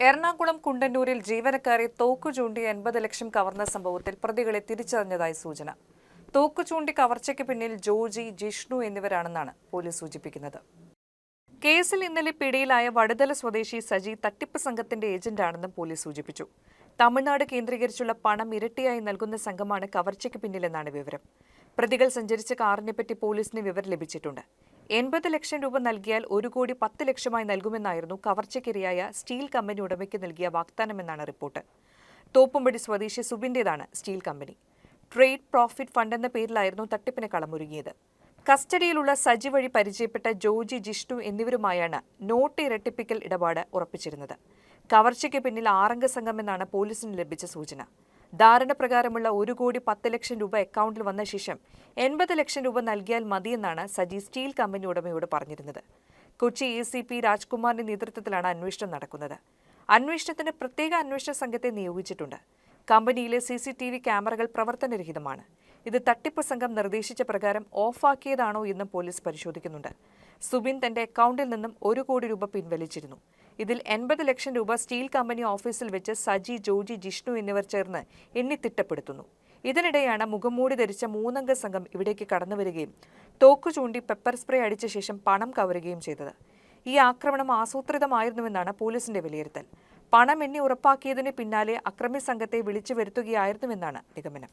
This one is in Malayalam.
എറണാകുളം കുണ്ടന്നൂരിൽ ജീവനക്കാരെ തോക്കു ചൂണ്ടി എൺപത് ലക്ഷം കവർന്ന സംഭവത്തിൽ പ്രതികളെ തിരിച്ചറിഞ്ഞതായി സൂചന. തോക്കു ചൂണ്ടി കവർച്ചയ്ക്ക് പിന്നിൽ ജോജി ജിഷ്ണു എന്നിവരാണെന്നാണ് പോലീസ് സൂചിപ്പിക്കുന്നത്. കേസിൽ ഇന്നലെ പിടിയിലായ വടുതല സ്വദേശി സജി തട്ടിപ്പ് സംഘത്തിന്റെ ഏജന്റാണെന്നും പോലീസ് സൂചിപ്പിച്ചു. തമിഴ്നാട് കേന്ദ്രീകരിച്ചുള്ള പണം ഇരട്ടിയായി നൽകുന്ന സംഘമാണ് കവർച്ചയ്ക്ക് പിന്നിലെന്നാണ് വിവരം. പ്രതികൾ സഞ്ചരിച്ച കാറിനെപ്പറ്റി പോലീസിന് വിവരം ലഭിച്ചിട്ടുണ്ട്. എൺപത് ലക്ഷം രൂപ നൽകിയാൽ ഒരു കോടി പത്ത് ലക്ഷമായി നൽകുമെന്നായിരുന്നു കവർച്ചയ്ക്കിരയായ സ്റ്റീൽ കമ്പനി ഉടമയ്ക്ക് നൽകിയ വാഗ്ദാനമെന്നാണ് റിപ്പോർട്ട്. തോപ്പുംപടി സ്വദേശി സുബിന്റേതാണ് steel company. Trade profit fund എന്ന പേരിലായിരുന്നു തട്ടിപ്പിന് കളമൊരുങ്ങിയത്. കസ്റ്റഡിയിലുള്ള സജി വഴി പരിചയപ്പെട്ട ജോജി ജിഷ്ണു എന്നിവരുമായാണ് നോട്ട് ഇരട്ടിപ്പിക്കൽ ഇടപാട് ഉറപ്പിച്ചിരുന്നത്. കവർച്ചയ്ക്ക് പിന്നിൽ ആറംഗ സംഘമെന്നാണ് പോലീസിന് ലഭിച്ച സൂചന. ധാരണ പ്രകാരമുള്ള ഒരു കോടി പത്ത് ലക്ഷം രൂപ അക്കൗണ്ടിൽ വന്ന ശേഷം എൺപത് ലക്ഷം രൂപ നൽകിയാൽ മതിയെന്നാണ് സജി സ്റ്റീൽ കമ്പനി ഉടമയോട് പറഞ്ഞിരുന്നത്. കൊച്ചി എ സി പി രാജ്കുമാറിന്റെ നേതൃത്വത്തിലാണ് അന്വേഷണം നടക്കുന്നത്. അന്വേഷണത്തിന് പ്രത്യേക അന്വേഷണ സംഘത്തെ നിയോഗിച്ചിട്ടുണ്ട്. കമ്പനിയിലെ സി സി ടി വി ക്യാമറകൾ പ്രവർത്തനരഹിതമാണ്. ഇത് തട്ടിപ്പ് സംഘം നിർദ്ദേശിച്ച പ്രകാരം ഓഫാക്കിയതാണോ എന്നും പോലീസ് പരിശോധിക്കുന്നുണ്ട്. സുബിൻ തന്റെ അക്കൗണ്ടിൽ നിന്നും ഒരു കോടി രൂപ പിൻവലിച്ചിരുന്നു. ഇതിൽ എൺപത് ലക്ഷം രൂപ സ്റ്റീൽ കമ്പനി ഓഫീസിൽ വെച്ച് സജി ജോജി ജിഷ്ണു എന്നിവർ ചേർന്ന് എണ്ണി തിട്ടപ്പെടുത്തുന്നു ഇതിനിടെയാണ് മുഖംമൂടി ധരിച്ച മൂന്നംഗ സംഘം ഇവിടേക്ക് കടന്നുവരികയും തോക്കു ചൂണ്ടി പെപ്പർ സ്പ്രേ അടിച്ച ശേഷം പണം കവരുകയും ചെയ്തത്. ഈ ആക്രമണം ആസൂത്രിതമായിരുന്നുവെന്നാണ് പോലീസിന്റെ വിലയിരുത്തൽ. പണം എണ്ണി ഉറപ്പാക്കിയതിന് പിന്നാലെ അക്രമി സംഘത്തെ വിളിച്ചു വരുത്തുകയായിരുന്നുവെന്നാണ് നിഗമനം.